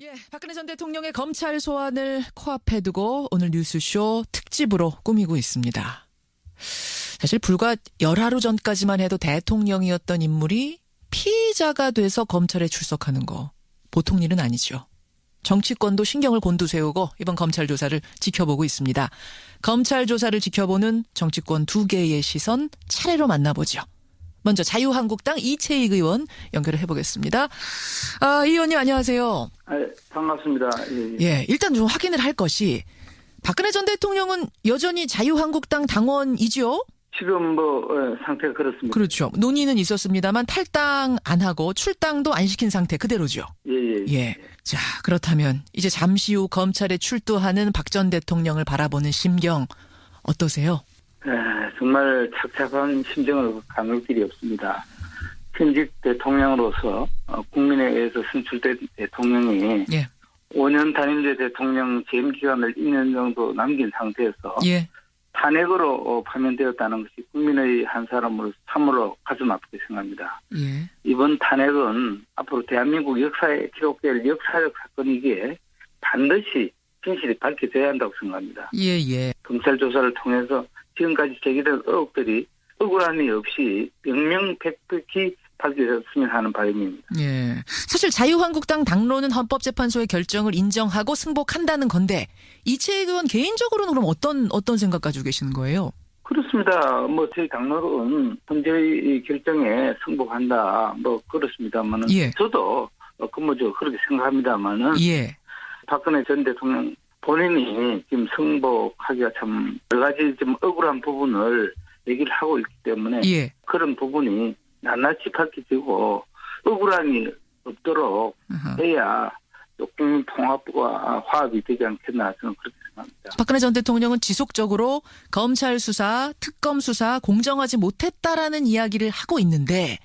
예, 박근혜 전 대통령의 검찰 소환을 코앞에 두고 오늘 뉴스쇼 특집으로 꾸미고 있습니다. 사실 불과 열하루 전까지만 해도 대통령이었던 인물이 피의자가 돼서 검찰에 출석하는 거 보통 일은 아니죠. 정치권도 신경을 곤두세우고 이번 검찰 조사를 지켜보고 있습니다. 검찰 조사를 지켜보는 정치권 두 개의 시선 차례로 만나보죠. 먼저 자유한국당 이채익 의원 연결을 해보겠습니다. 아, 이 의원님 안녕하세요. 아, 반갑습니다. 예, 예. 예, 일단 좀 확인을 할 것이 박근혜 전 대통령은 여전히 자유한국당 당원이죠? 지금 뭐 어, 상태가 그렇습니다. 그렇죠. 논의는 있었습니다만 탈당 안 하고 출당도 안 시킨 상태 그대로죠. 예, 예. 예. 자, 그렇다면 이제 잠시 후 검찰에 출두하는 박 전 대통령을 바라보는 심경 어떠세요? 에, 정말 착잡한 심정을 가눌 길이 없습니다. 현직 대통령으로서 어, 국민에 의해서 선출된 대통령이 예. 5년 단임제 대통령 재임 기간을 2년 정도 남긴 상태에서 예. 탄핵으로 어, 파면되었다는 것이 국민의 한 사람으로 참으로 가슴 아프게 생각합니다. 예. 이번 탄핵은 앞으로 대한민국 역사에 기록될 역사적 사건이기에 반드시 진실이 밝혀져야 한다고 생각합니다. 예, 예. 검찰 조사를 통해서 지금까지 제기된 의혹들이 억울함이 없이 명명백백히 밝혀졌으면 하는 바람입니다. 예. 사실 자유한국당 당론은 헌법재판소의 결정을 인정하고 승복한다는 건데 이채익 의원 개인적으로는 그럼 어떤 어떤 생각 가지고 계시는 거예요? 그렇습니다. 뭐 저희 당론은 현재의 결정에 승복한다. 뭐 그렇습니다만은 예. 저도 어, 근무적으로 그렇게 생각합니다만은 예. 박근혜 전 대통령 본인이 지금 승복하기가 참 여러 가지 좀 억울한 부분을 얘기를 하고 있기 때문에 예. 그런 부분이 낱낱이 밝혀지고 억울함이 없도록 아하. 해야 또 국민 통합과 화합이 되지 않겠나 저는 그렇게 생각합니다. 박근혜 전 대통령은 지속적으로 검찰 수사, 특검 수사 공정하지 못했다라는 이야기를 하고 있는데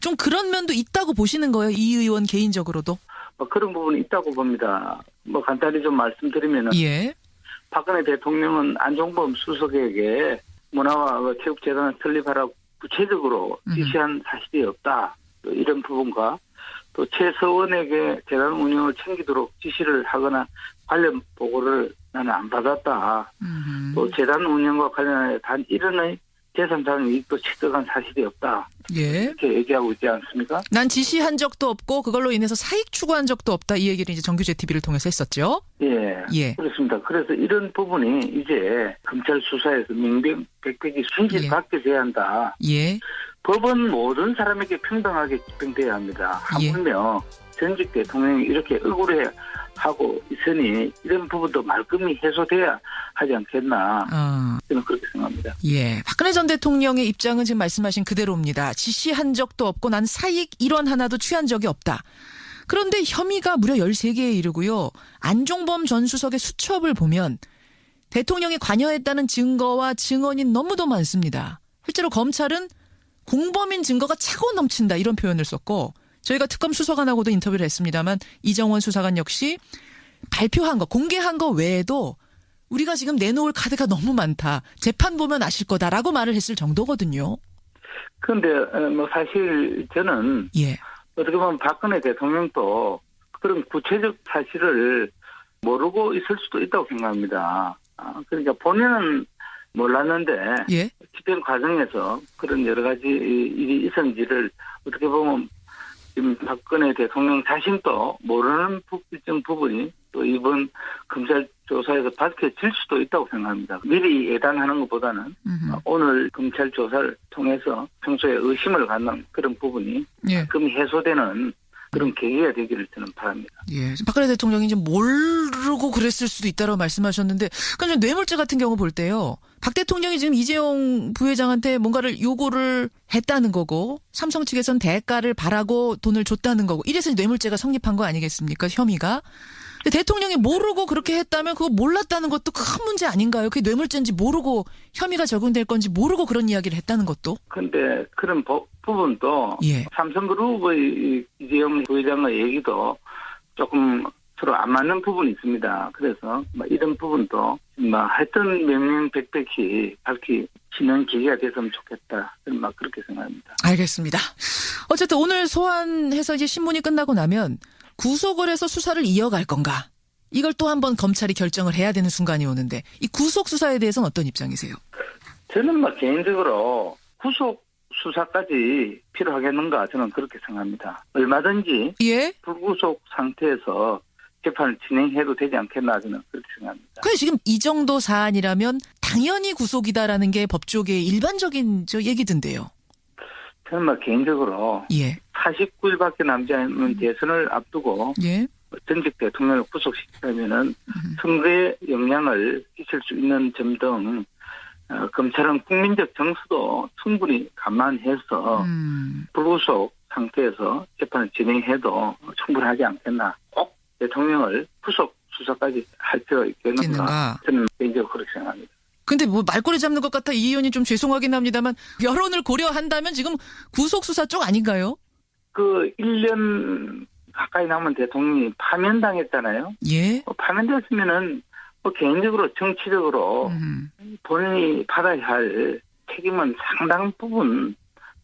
좀 그런 면도 있다고 보시는 거예요, 이 의원 개인적으로도? 뭐 그런 부분이 있다고 봅니다. 뭐 간단히 좀 말씀드리면은 예. 박근혜 대통령은 안종범 수석에게 문화와 그 체육재단을 설립하라고 구체적으로 음. 지시한 사실이 없다. 또 이런 부분과 또 최서원에게 재단 운영을 챙기도록 지시를 하거나 관련 보고를 나는 안 받았다. 음. 또 재단 운영과 관련해 단 1원의 재산상 이익도 취득한 사실이 없다. 예. 이렇게 얘기하고 있지 않습니까? 난 지시한 적도 없고 그걸로 인해서 사익 추구한 적도 없다. 이 얘기를 이제 정규제 TV를 통해서 했었죠. 예. 예. 그렇습니다. 그래서 이런 부분이 이제 검찰 수사에서 명백 백백이 순실 예. 밝혀져야 한다. 예. 법은 모든 사람에게 평등하게 집행돼야 합니다. 예. 하물며 전직 대통령이 이렇게 억울해 하고 있으니 이런 부분도 말끔히 해소돼야 하지 않겠나 어. 저는 그렇게 생각합니다. 예. 박근혜 전 대통령의 입장은 지금 말씀하신 그대로입니다. 지시한 적도 없고 난 사익 일원 하나도 취한 적이 없다. 그런데 혐의가 무려 13개에 이르고요. 안종범 전 수석의 수첩을 보면 대통령이 관여했다는 증거와 증언이 너무도 많습니다. 실제로 검찰은 공범인 증거가 차고 넘친다 이런 표현을 썼고 저희가 특검 수사관하고도 인터뷰를 했습니다만 이정원 수사관 역시 발표한 거 공개한 거 외에도 우리가 지금 내놓을 카드가 너무 많다. 재판 보면 아실 거다라고 말을 했을 정도거든요. 그런데 어, 뭐 사실 저는 예. 어떻게 보면 박근혜 대통령도 그런 구체적 사실을 모르고 있을 수도 있다고 생각합니다. 아, 그러니까 본인은 몰랐는데 예. 집행 과정에서 그런 여러 가지 일이 있었는지를 어떻게 보면 지금 박근혜 대통령 자신도 모르는 부분이 또 이번 검찰 조사에서 밝혀질 수도 있다고 생각합니다. 미리 예단하는 것보다는 음흠. 오늘 검찰 조사를 통해서 평소에 의심을 갖는 그런 부분이 예. 금이 해소되는 그런 계기가 되기를 저는 바랍니다. 예. 박근혜 대통령이 이제 모르고 그랬을 수도 있다고 말씀하셨는데, 그럼 뇌물죄 같은 경우 볼 때요. 박 대통령이 지금 이재용 부회장한테 뭔가를 요구를 했다는 거고, 삼성 측에선 대가를 바라고 돈을 줬다는 거고, 이래서 뇌물죄가 성립한 거 아니겠습니까? 혐의가. 근데 대통령이 모르고 그렇게 했다면 그거 몰랐다는 것도 큰 문제 아닌가요? 그게 뇌물죄인지 모르고 혐의가 적용될 건지 모르고 그런 이야기를 했다는 것도. 그런데 그런 부- 부분도 예. 삼성그룹의 이 이재용 부회장의 얘기도 조금 서로 안 맞는 부분이 있습니다. 그래서 뭐 이런 부분도 뭐 하여튼 명명백백히 밝히시는 기회가 됐으면 좋겠다. 막 그렇게 생각합니다. 알겠습니다. 어쨌든 오늘 소환해서 이제 신문이 끝나고 나면 구속을 해서 수사를 이어갈 건가? 이걸 또 한 번 검찰이 결정을 해야 되는 순간이 오는데 이 구속 수사에 대해서는 어떤 입장이세요? 저는 뭐 개인적으로 구속 수사까지 필요하겠는가 저는 그렇게 생각합니다. 얼마든지 예? 불구속 상태에서 재판을 진행해도 되지 않겠나 저는 그렇게 생각합니다. 그 지금 이 정도 사안이라면 당연히 구속이다라는 게 법조계의 일반적인 저 얘기던데요. 저는 뭐 개인적으로 예. 49일밖에 남지 않은 대선을 앞두고 예. 전직 대통령을 구속시키려면은 음. 선거에 영향을 끼칠 수 있는 점등 어, 검찰은 국민적 정서도 충분히 감안해서 음. 불구속 상태에서 재판을 진행해도 충분하지 않겠나. 꼭 대통령을 구속 수사까지 할 필요가 있겠는가. 있겠는가. 저는 개인적으로 그렇게 생각합니다. 근데 뭐 말꼬리 잡는 것 같아 이 의원이 좀 죄송하긴 합니다만 여론을 고려한다면 지금 구속 수사 쪽 아닌가요? 그 1년 가까이 남은 대통령이 파면당했잖아요. 예. 어, 파면됐으면은 뭐 개인적으로 정치적으로 음. 본인이 받아야 할 책임은 상당 부분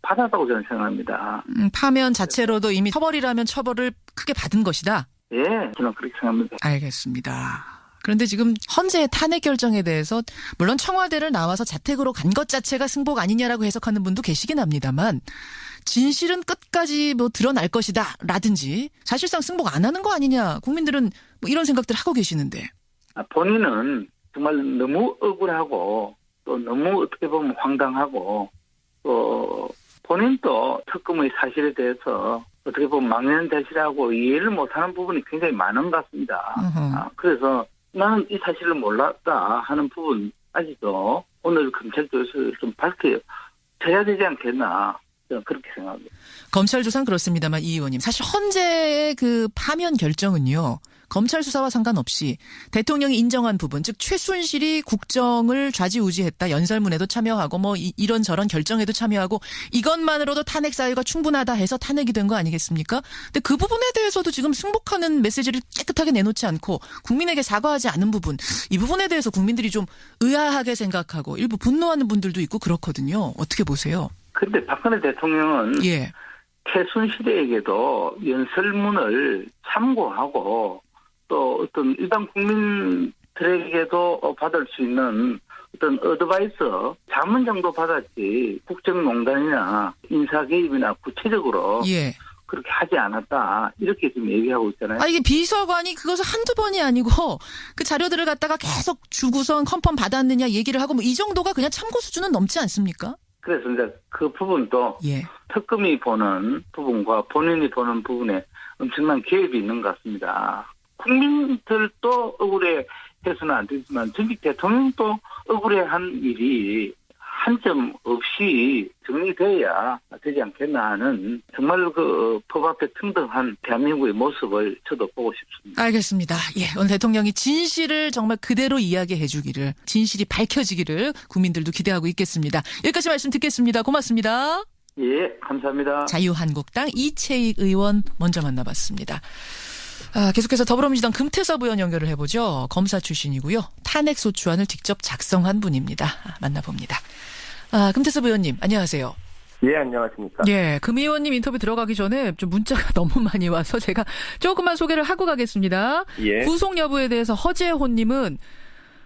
받았다고 저는 생각합니다. 음, 파면 자체로도 이미 처벌이라면 처벌을 크게 받은 것이다. 예, 저는 그렇게 생각합니다. 알겠습니다. 그런데 지금 헌재의 탄핵 결정에 대해서 물론 청와대를 나와서 자택으로 간 것 자체가 승복 아니냐라고 해석하는 분도 계시긴 합니다만 진실은 끝까지 뭐 드러날 것이다 라든지 사실상 승복 안 하는 거 아니냐. 국민들은 뭐 이런 생각들 하고 계시는데. 아, 본인은 정말 너무 억울하고 또 너무 어떻게 보면 황당하고 또 본인도 특검의 사실에 대해서 어떻게 보면 망연자실하고 이해를 못하는 부분이 굉장히 많은 것 같습니다. 아, 그래서 나는 이 사실을 몰랐다 하는 부분까지도 오늘 검찰 조사를 좀 밝혀져야 되지 않겠나 저는 그렇게 생각합니다. 검찰 조사는 그렇습니다만 이 의원님 사실 헌재의 그 파면 결정은요 검찰 수사와 상관없이 대통령이 인정한 부분 즉 최순실이 국정을 좌지우지했다 연설문에도 참여하고 뭐 이, 런 저런 결정에도 참여하고 이것만으로도 탄핵 사유가 충분하다 해서 탄핵이 된 거 아니겠습니까? 근데 그 부분에 대해서도 지금 승복하는 메시지를 깨끗하게 내놓지 않고 국민에게 사과하지 않은 부분 이 부분에 대해서 국민들이 좀 의아하게 생각하고 일부 분노하는 분들도 있고 그렇거든요. 어떻게 보세요? 근데 박근혜 대통령은 예. 최순실에게도 연설문을 참고하고 또 어떤 일반 국민들에게도 받을 수 있는 어떤 어드바이스 자문 정도 받았지 국정농단이나 인사 개입이나 구체적으로 예. 그렇게 하지 않았다 이렇게 지금 얘기하고 있잖아요. 아, 이게 비서관이 그것을 한두 번이 아니고 그 자료들을 갖다가 계속 주고선 컨펌 받았느냐 얘기를 하고 뭐 이 정도가 그냥 참고 수준은 넘지 않습니까? 그래서 이제 그 부분도 예. 특검이 보는 부분과 본인이 보는 부분에 엄청난 개입이 있는 것 같습니다. 국민들도 억울해 해서는 안 되지만 전직 대통령도 억울해한 일이 한점 없이 정리돼야 되지 않겠나 하는 정말 그 법 앞에 등등한 대한민국의 모습을 저도 보고 싶습니다. 알겠습니다. 예. 오늘 대통령이 진실을 정말 그대로 이야기해 주기를, 진실이 밝혀지기를 국민들도 기대하고 있겠습니다. 여기까지 말씀 듣겠습니다. 고맙습니다. 예, 감사합니다. 자유한국당 이채익 의원 먼저 만나봤습니다. 아, 계속해서 더불어민주당 금태섭 의원 연결을 해보죠. 검사 출신이고요. 탄핵소추안을 직접 작성한 분입니다. 아, 만나봅니다. 아, 금태섭 의원님, 안녕하세요. 예, 안녕하십니까. 예, 금 의원님 인터뷰 들어가기 전에 좀 문자가 너무 많이 와서 제가 조금만 소개를 하고 가겠습니다. 예. 구속 여부에 대해서 허재호님은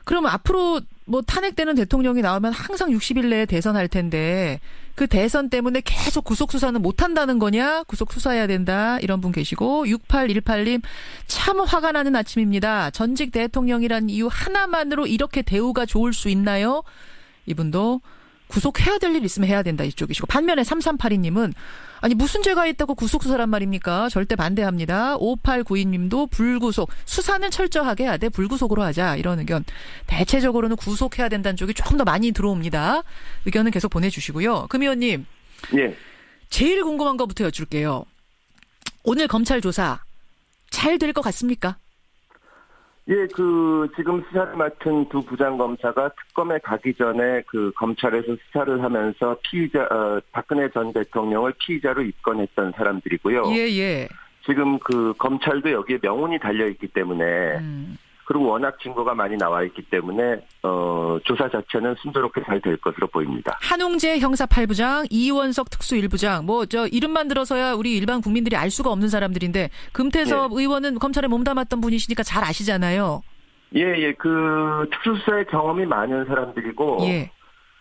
그럼 앞으로 뭐 탄핵되는 대통령이 나오면 항상 60일 내에 대선할 텐데 그 대선 때문에 계속 구속 수사는 못 한다는 거냐? 구속 수사해야 된다. 이런 분 계시고 6818님 참 화가 나는 아침입니다. 전직 대통령이란 이유 하나만으로 이렇게 대우가 좋을 수 있나요? 이분도 구속해야 될 일 있으면 해야 된다 이쪽이시고 반면에 3382님은 아니 무슨 죄가 있다고 구속 수사란 말입니까? 절대 반대합니다. 5892님도 불구속 수사는 철저하게 돼 불구속으로 하자 이런 의견 대체적으로는 구속해야 된다는 쪽이 조금 더 많이 들어옵니다. 의견은 계속 보내주시고요. 금 의원님 예. 제일 궁금한 것부터 여쭐게요. 오늘 검찰 조사 잘 될 것 같습니까? 예, 그, 지금 수사를 맡은 두 부장 검사가 특검에 가기 전에 그 검찰에서 수사를 하면서 피의자, 어, 박근혜 전 대통령을 피의자로 입건했던 사람들이고요. 예 예. 지금 그 검찰도 여기에 명운이 달려 있기 때문에 음, 그리고 워낙 증거가 많이 나와 있기 때문에 어, 조사 자체는 순조롭게 잘 될 것으로 보입니다. 한웅재 형사 8부장, 이원석 특수 1부장, 뭐 저 이름만 들어서야 우리 일반 국민들이 알 수가 없는 사람들인데 금태섭 네. 의원은 검찰에 몸담았던 분이시니까 잘 아시잖아요. 예, 예, 그 특수수사의 경험이 많은 사람들이고 예.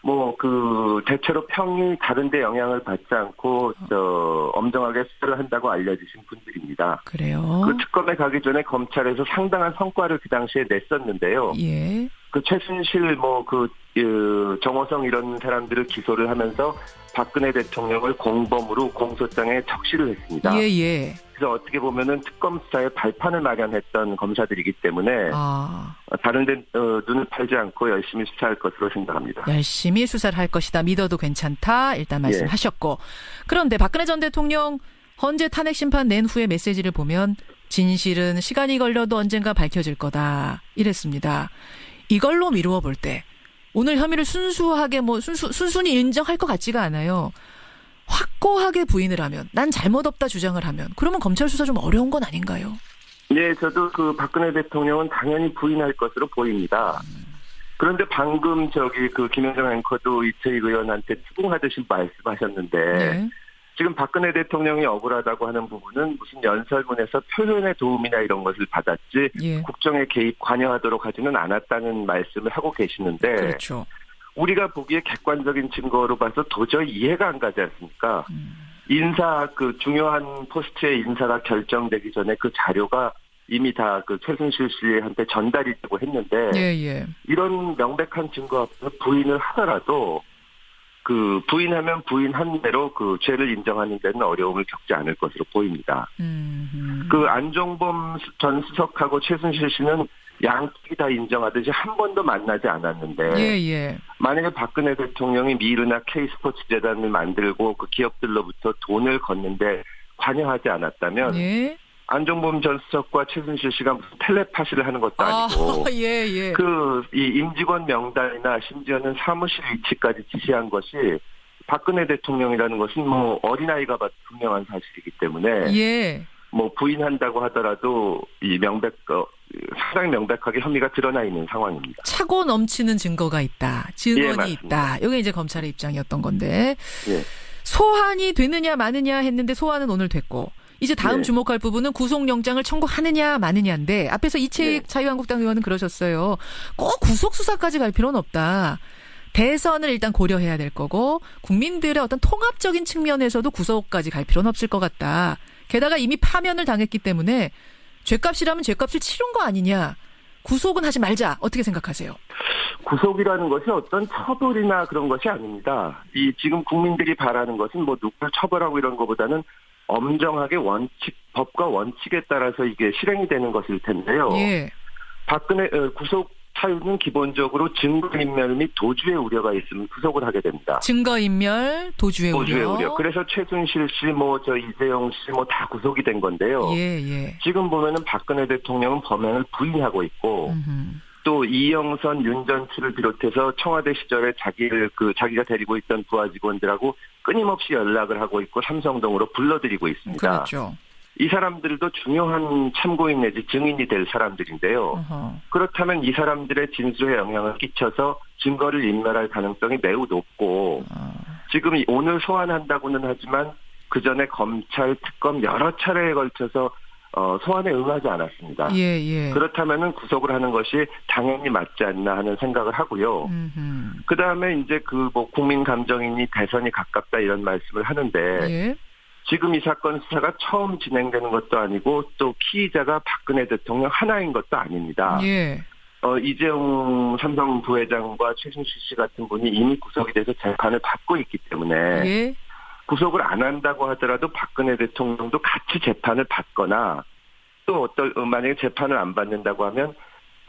뭐 그 대체로 평이 다른데 영향을 받지 않고 저 엄정하게 수사를 한다고 알려주신 분들입니다. 그래요. 그 특검에 가기 전에 검찰에서 상당한 성과를 그 당시에 냈었는데요. 예. 그 최순실 뭐 그 그 정호성 이런 사람들을 기소를 하면서 박근혜 대통령을 공범으로 공소장에 적시를 했습니다. 예, 예. 그래서 어떻게 보면은 특검 수사에 발판을 마련했던 검사들이기 때문에 아, 다른 데 어, 눈을 팔지 않고 열심히 수사할 것으로 생각합니다. 열심히 수사를 할 것이다. 믿어도 괜찮다. 일단 예. 말씀하셨고. 그런데 박근혜 전 대통령 헌재 탄핵 심판 낸 후의 메시지를 보면 진실은 시간이 걸려도 언젠가 밝혀질 거다. 이랬습니다. 이걸로 미루어 볼 때 오늘 혐의를 순수하게 뭐 순수, 순순히 인정할 것 같지가 않아요. 확고하게 부인을 하면 난 잘못 없다 주장을 하면 그러면 검찰 수사 좀 어려운 건 아닌가요? 네, 저도 그 박근혜 대통령은 당연히 부인할 것으로 보입니다. 그런데 방금 저기 그 김현정 앵커도 이채익 의원한테 추궁하듯이 말씀하셨는데 네. 지금 박근혜 대통령이 억울하다고 하는 부분은 무슨 연설문에서 표현의 도움이나 이런 것을 받았지 예. 국정에 개입 관여하도록 하지는 않았다는 말씀을 하고 계시는데 그렇죠. 우리가 보기에 객관적인 증거로 봐서 도저히 이해가 안 가지 않습니까? 음. 인사 그 중요한 포스트의 인사가 결정되기 전에 그 자료가 이미 다 그 최순실 씨한테 전달이 되고 했는데 예, 예. 이런 명백한 증거 앞에서 부인을 하더라도 그 부인하면 부인한 대로 그 죄를 인정하는 데는 어려움을 겪지 않을 것으로 보입니다. 음, 음. 그 안종범 전 수석하고 최순실 씨는 양측이 다 인정하듯이 한 번도 만나지 않았는데 예, 예. 만약에 박근혜 대통령이 미르나 K스포츠 재단을 만들고 그 기업들로부터 돈을 걷는데 관여하지 않았다면 예. 안종범 전 수석과 최순실 씨가 무슨 텔레파시를 하는 것도 아, 아니고 예, 예. 그이 임직원 명단이나 심지어는 사무실 위치까지 지시한 것이 박근혜 대통령이라는 것은 뭐 어린아이가 봐도 분명한 사실이기 때문에 예. 뭐 부인한다고 하더라도 이 명백 어, 상당히 명백하게 혐의가 드러나 있는 상황입니다. 차고 넘치는 증거가 있다. 예, 증언이 맞습니다. 있다. 이게 이제 검찰의 입장이었던 건데 예. 소환이 되느냐 마느냐 했는데 소환은 오늘 됐고 이제 다음 네. 주목할 부분은 구속영장을 청구하느냐 마느냐인데 앞에서 이채익 네. 자유한국당 의원은 그러셨어요. 꼭 구속 수사까지 갈 필요는 없다. 대선을 일단 고려해야 될 거고 국민들의 어떤 통합적인 측면에서도 구속까지 갈 필요는 없을 것 같다. 게다가 이미 파면을 당했기 때문에 죄값이라면 죄값을 치른 거 아니냐. 구속은 하지 말자. 어떻게 생각하세요? 구속이라는 것이 어떤 처벌이나 그런 것이 아닙니다. 이 지금 국민들이 바라는 것은 뭐 누구를 처벌하고 이런 것보다는 엄정하게 원칙, 법과 원칙에 따라서 이게 실행이 되는 것일 텐데요. 예. 박근혜 어, 구속 사유는 기본적으로 증거인멸 및 도주의 우려가 있으면 구속을 하게 됩니다. 증거인멸, 도주의, 도주의 우려. 우려. 그래서 최순실 씨, 뭐 저 이재용 씨, 뭐 다 구속이 된 건데요. 예, 예. 지금 보면은 박근혜 대통령은 범행을 부인하고 있고 음흠. 또 이영선, 윤전추를 비롯해서 청와대 시절에 자기를 그 자기가 데리고 있던 부하 직원들하고 끊임없이 연락을 하고 있고 삼성동으로 불러들이고 있습니다. 그렇죠. 이 사람들도 중요한 참고인 내지 증인이 될 사람들인데요. 어허. 그렇다면 이 사람들의 진술에 영향을 끼쳐서 증거를 인멸할 가능성이 매우 높고 어. 지금 이 오늘 소환한다고는 하지만 그 전에 검찰 특검 여러 차례에 걸쳐서 어, 소환에 응하지 않았습니다. 예, 예. 그렇다면은 구속을 하는 것이 당연히 맞지 않나 하는 생각을 하고요. 그 다음에 이제 그 뭐 국민 감정이니 대선이 가깝다 이런 말씀을 하는데 예. 지금 이 사건 수사가 처음 진행되는 것도 아니고 또 피의자가 박근혜 대통령 하나인 것도 아닙니다. 예. 어, 이재용 삼성 부회장과 최순실 씨 같은 분이 이미 구속이 돼서 재판을 받고 있기 때문에 예. 구속을 안 한다고 하더라도 박근혜 대통령도 같이 재판을 받거나 또 어떨 어, 만약에 재판을 안 받는다고 하면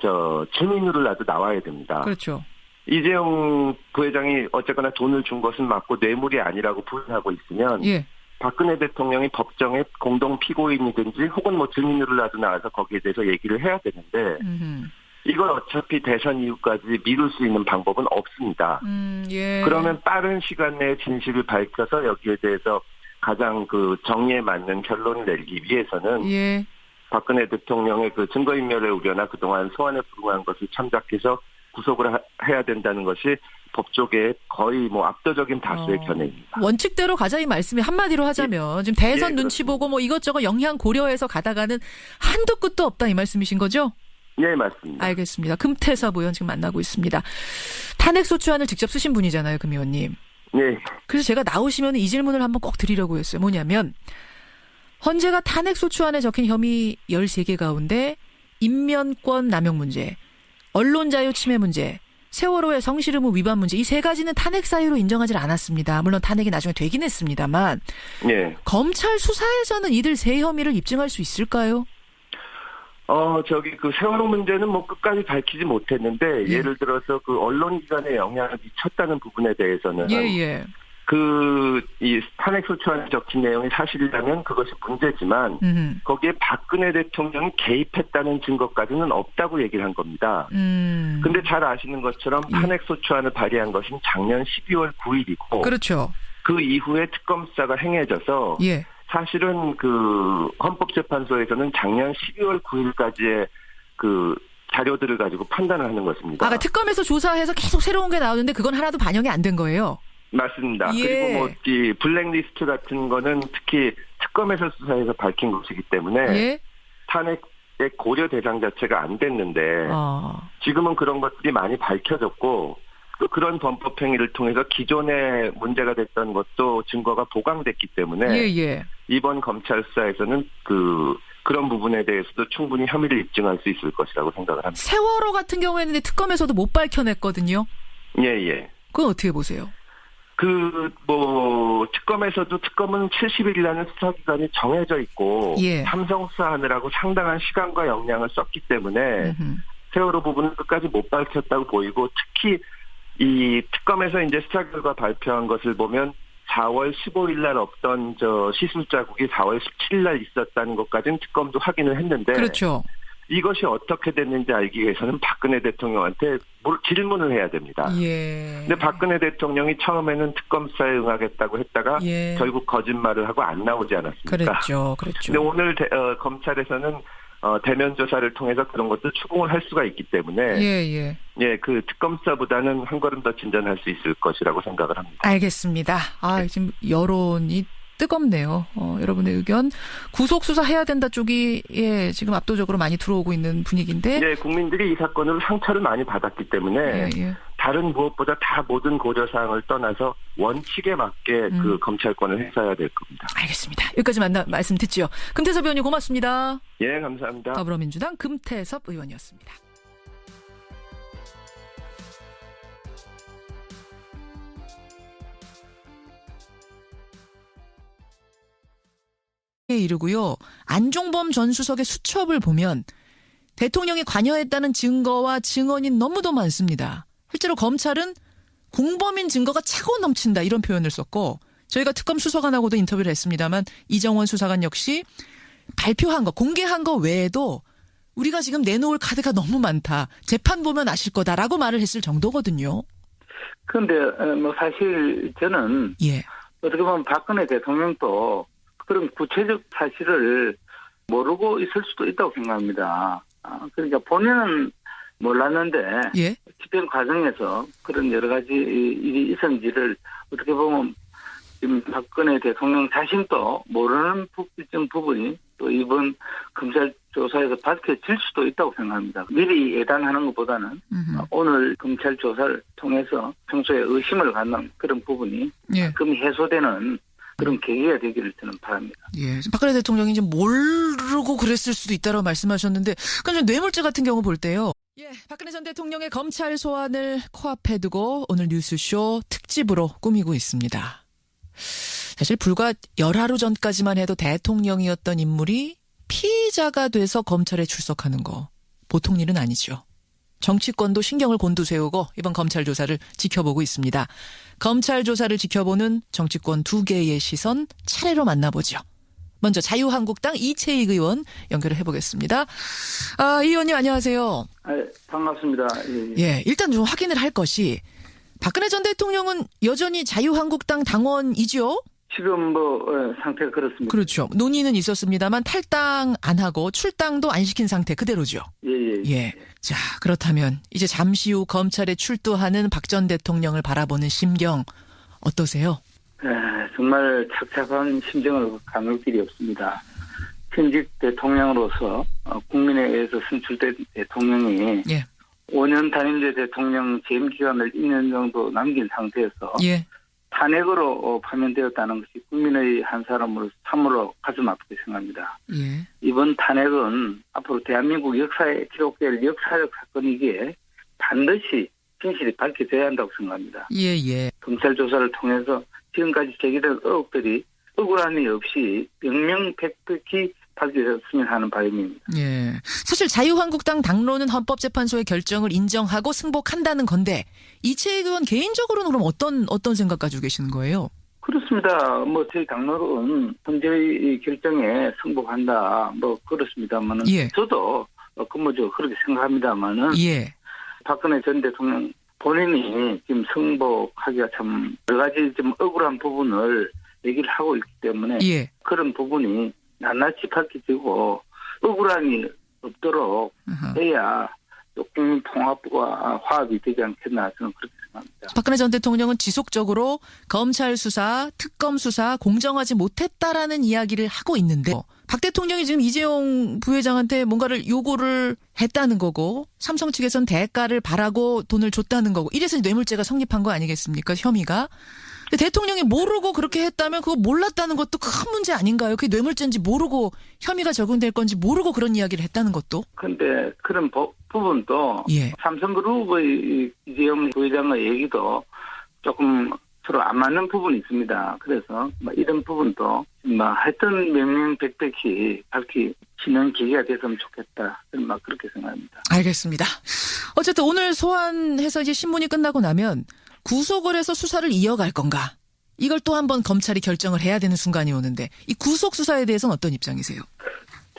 저 증인으로라도 나와야 됩니다. 그렇죠. 이재용 부회장이 어쨌거나 돈을 준 것은 맞고 뇌물이 아니라고 부인하고 있으면 예. 박근혜 대통령이 법정에 공동 피고인이든지 혹은 뭐 증인으로라도 나와서 거기에 대해서 얘기를 해야 되는데 음흠. 이걸 어차피 대선 이후까지 미룰 수 있는 방법은 없습니다. 음, 예. 그러면 빠른 시간 내에 진실을 밝혀서 여기에 대해서 가장 그 정의에 맞는 결론을 내리기 위해서는 예. 박근혜 대통령의 그 증거인멸의 우려나 그동안 소환에 불응한 것을 참작해서 구속을 하- 해야 된다는 것이 법조계의 거의 뭐 압도적인 다수의 어. 견해입니다. 원칙대로 가자 이 말씀이 한마디로 하자면 지금 대선 예, 눈치 그렇습니다. 보고 뭐 이것저것 영향 고려해서 가다가는 한도 끝도 없다 이 말씀이신 거죠? 예, 맞습니다. 알겠습니다. 금태섭 의원 지금 만나고 있습니다. 탄핵 소추안을 직접 쓰신 분이잖아요, 금 의원님. 예, 그래서 제가 나오시면 이 질문을 한번 꼭 드리려고 했어요. 뭐냐면 헌재가 탄핵 소추안에 적힌 혐의 13개 가운데 인면권 남용 문제, 언론 자유 침해 문제, 세월호의 성실 의무 위반 문제 이 세 가지는 탄핵 사유로 인정하지 않았습니다. 물론 탄핵이 나중에 되긴 했습니다만 예. 검찰 수사에서는 이들 세 혐의를 입증할 수 있을까요? 어, 저기 그 세월호 문제는 뭐 끝까지 밝히지 못했는데 예. 예를 들어서 그 언론기관에 영향을 미쳤다는 부분에 대해서는 예 예. 그, 이 탄핵 소추안에 적힌 내용이 사실이라면 그것이 문제지만 음. 거기에 박근혜 대통령이 개입했다는 증거까지는 없다고 얘기를 한 겁니다. 음. 근데 잘 아시는 것처럼 예. 탄핵 소추안을 발의한 것은 작년 12월 9일이고 그렇죠. 그 이후에 특검 수사가 행해져서 예. 사실은 그 헌법재판소에서는 작년 12월 9일까지의 그 자료들을 가지고 판단을 하는 것입니다. 아까 특검에서 조사해서 계속 새로운 게 나오는데 그건 하나도 반영이 안 된 거예요. 맞습니다. 예. 그리고 뭐 이 블랙리스트 같은 거는 특히 특검에서 수사해서 밝힌 것이기 때문에 예. 탄핵의 고려 대상 자체가 안 됐는데 어. 지금은 그런 것들이 많이 밝혀졌고 또 그런 범법 행위를 통해서 기존에 문제가 됐던 것도 증거가 보강됐기 때문에 예, 예. 이번 검찰 수사에서는 그 그런 부분에 대해서도 충분히 혐의를 입증할 수 있을 것이라고 생각을 합니다. 세월호 같은 경우에는 특검에서도 못 밝혀냈거든요. 예, 예. 그건 어떻게 보세요? 그, 뭐, 특검에서도 특검은 70일이라는 수사기간이 정해져 있고, 예. 삼성 수사하느라고 상당한 시간과 역량을 썼기 때문에, 음흠. 세월호 부분은 끝까지 못 밝혔다고 보이고, 특히 이 특검에서 이제 수사 결과 발표한 것을 보면, 4월 15일 날 없던 저 시술 자국이 4월 17일 날 있었다는 것까지는 특검도 확인을 했는데, 그렇죠. 이것이 어떻게 됐는지 알기 위해서는 박근혜 대통령한테 물- 질문을 해야 됩니다. 예. 근데 박근혜 대통령이 처음에는 특검 수사에 응하겠다고 했다가 예. 결국 거짓말을 하고 안 나오지 않았습니까? 그랬죠. 근데 그랬죠. 오늘 대- 어, 검찰에서는 어, 대면 조사를 통해서 그런 것도 추궁을 할 수가 있기 때문에 예, 예. 예, 그 특검 수사보다는 한 걸음 더 진전할 수 있을 것이라고 생각을 합니다. 알겠습니다. 아, 지금 여론이 뜨겁네요. 어, 여러분의 의견. 구속 수사해야 된다 쪽이 예, 지금 압도적으로 많이 들어오고 있는 분위기인데. 예, 국민들이 이 사건으로 상처를 많이 받았기 때문에 예, 예. 다른 무엇보다 다 모든 고려 사항을 떠나서 원칙에 맞게 음. 그 검찰권을 행사해야 될 겁니다. 알겠습니다. 여기까지 만나 말씀 듣죠. 금태섭 의원님 고맙습니다. 예, 감사합니다. 더불어민주당 금태섭 의원이었습니다. 에 이르고요. 안종범 전 수석의 수첩을 보면 대통령이 관여했다는 증거와 증언이 너무도 많습니다. 실제로 검찰은 공범인 증거가 차고 넘친다 이런 표현을 썼고 저희가 특검 수사관하고도 인터뷰를 했습니다만 이정원 수사관 역시 발표한 거 공개한 거 외에도 우리가 지금 내놓을 카드가 너무 많다. 재판 보면 아실 거다라고 말을 했을 정도거든요. 그런데 어, 뭐 사실 저는 예. 어떻게 보면 박근혜 대통령도 그런 구체적 사실을 모르고 있을 수도 있다고 생각합니다. 아, 그러니까 본인은 몰랐는데 예. 집행 과정에서 그런 여러 가지 일이 있었는지를 어떻게 보면 지금 박근혜 대통령 자신도 모르는 불필정 부분이 또 이번 검찰 조사에서 밝혀질 수도 있다고 생각합니다. 미리 예단하는 것보다는 음흠. 오늘 검찰 조사를 통해서 평소에 의심을 갖는 그런 부분이 예. 금 해소되는 그런 계기가 되기를 저는 바랍니다. 예. 박근혜 대통령이 이제 모르고 그랬을 수도 있다고 말씀하셨는데, 그럼 뇌물죄 같은 경우 볼 때요. 예. 박근혜 전 대통령의 검찰 소환을 코앞에 두고 오늘 뉴스쇼 특집으로 꾸미고 있습니다. 사실 불과 열하루 전까지만 해도 대통령이었던 인물이 피의자가 돼서 검찰에 출석하는 거 보통 일은 아니죠. 정치권도 신경을 곤두세우고 이번 검찰 조사를 지켜보고 있습니다. 검찰 조사를 지켜보는 정치권 두 개의 시선 차례로 만나보죠. 먼저 자유한국당 이채익 의원 연결을 해보겠습니다. 아, 이 의원님 안녕하세요. 아, 반갑습니다. 예, 예. 예, 일단 좀 확인을 할 것이 박근혜 전 대통령은 여전히 자유한국당 당원이죠? 지금 뭐 어, 상태가 그렇습니다. 그렇죠. 논의는 있었습니다만 탈당 안 하고 출당도 안 시킨 상태 그대로죠. 예, 예. 예. 자, 그렇다면 이제 잠시 후 검찰에 출두하는 박 전 대통령을 바라보는 심경 어떠세요? 에, 정말 착잡한 심정을 가눌 길이 없습니다. 현직 대통령으로서 어, 국민에 의해서 선출된 대통령이 예. 5년 단임제 대통령 재임 기간을 2년 정도 남긴 상태에서 예. 탄핵으로 어, 파면되었다는 것이 국민의 한 사람으로 참으로 가슴 아프게 생각합니다. 예. 이번 탄핵은 앞으로 대한민국 역사에 기록될 역사적 사건이기에 반드시 진실이 밝혀져야 한다고 생각합니다. 예, 예. 검찰 조사를 통해서 지금까지 제기된 의혹들이 억울함이 없이 명명백백히 밝혀졌으면 하는 바람입니다. 예. 사실 자유한국당 당론은 헌법재판소의 결정을 인정하고 승복한다는 건데 이채익 의원 개인적으로는 그럼 어떤 어떤 생각 가지고 계시는 거예요? 그렇습니다. 뭐 저희 당론은 현재의 이 결정에 승복한다. 뭐 그렇습니다만은 예. 저도 어, 근무적으로 그렇게 생각합니다만은 예. 박근혜 전 대통령 본인이 지금 승복하기가 참 여러 가지 좀 억울한 부분을 얘기를 하고 있기 때문에 예. 그런 부분이 낱낱이 밝혀지고 억울함이 없도록. 해야 또 국민 통합과 화합이 되지 않겠나 저는 그렇게. 박근혜 전 대통령은 지속적으로 검찰 수사, 특검 수사 공정하지 못했다라는 이야기를 하고 있는데 박 대통령이 지금 이재용 부회장한테 뭔가를 요구를 했다는 거고 삼성 측에선 대가를 바라고 돈을 줬다는 거고 이래서 뇌물죄가 성립한 거 아니겠습니까? 혐의가. 근데 대통령이 모르고 그렇게 했다면 그거 몰랐다는 것도 큰 문제 아닌가요? 그게 뇌물죄인지 모르고 혐의가 적용될 건지 모르고 그런 이야기를 했다는 것도. 그런데 그런 부- 부분도 예. 삼성그룹의 이 이재용 부회장의 얘기도 조금 서로 안 맞는 부분이 있습니다. 그래서 뭐 이런 부분도 뭐 하여튼 명명백백히 밝히시는 계기가 됐으면 좋겠다. 막 그렇게 생각합니다. 알겠습니다. 어쨌든 오늘 소환해서 이제 신문이 끝나고 나면 구속을 해서 수사를 이어갈 건가? 이걸 또 한 번 검찰이 결정을 해야 되는 순간이 오는데 이 구속 수사에 대해서는 어떤 입장이세요?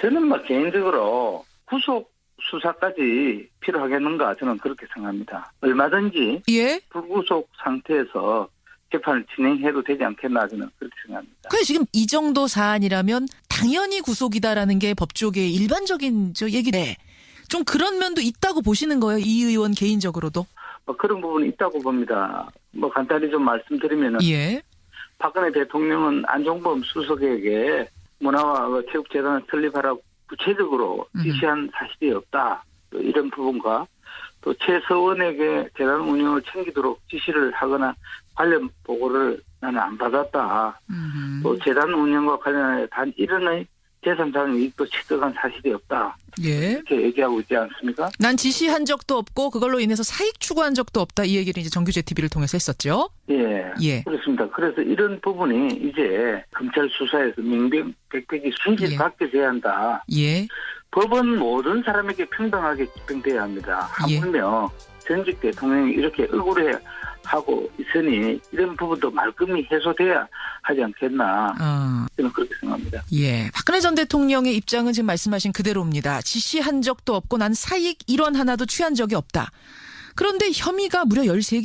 저는 뭐 개인적으로 구속 수사까지 필요하겠는가 저는 그렇게 생각합니다. 얼마든지 예? 불구속 상태에서 재판을 진행해도 되지 않겠나 저는 그렇게 생각합니다. 근데 지금 이 정도 사안이라면 당연히 구속이다라는 게 법조계의 일반적인 저 얘기네. 좀 그런 면도 있다고 보시는 거예요, 이 의원 개인적으로도? 뭐 그런 부분이 있다고 봅니다. 뭐 간단히 좀 말씀드리면은 예. 박근혜 대통령은 안종범 수석에게 문화와 그 체육재단을 설립하라고 구체적으로 음. 지시한 사실이 없다. 또 이런 부분과 또 최서원에게 재단 운영을 챙기도록 지시를 하거나 관련 보고를 나는 안 받았다. 음. 또 재단 운영과 관련해 단 1원의 재산상 이익도 취득한 사실이 없다. 예. 이렇게 얘기하고 있지 않습니까? 난 지시한 적도 없고 그걸로 인해서 사익 추구한 적도 없다. 이 얘기를 이제 정규제 TV를 통해서 했었죠. 예. 예. 그렇습니다. 그래서 이런 부분이 이제 검찰 수사에서 명백 백백이 순실 예. 밝혀져야 한다. 예. 법은 모든 사람에게 평등하게 집행돼야 합니다. 예. 하물며 전직 대통령이 이렇게 억울해 하고 있으니 이런 부분도 말끔히 해소돼야 하지 않겠나 아. 저는 그렇게 생각합니다. 예. 박근혜 전 대통령의 입장은 지금 말씀하신 그대로입니다. 지시한 적도 없고 난 사익 일원 하나도 취한 적이 없다. 그런데 혐의가 무려 13개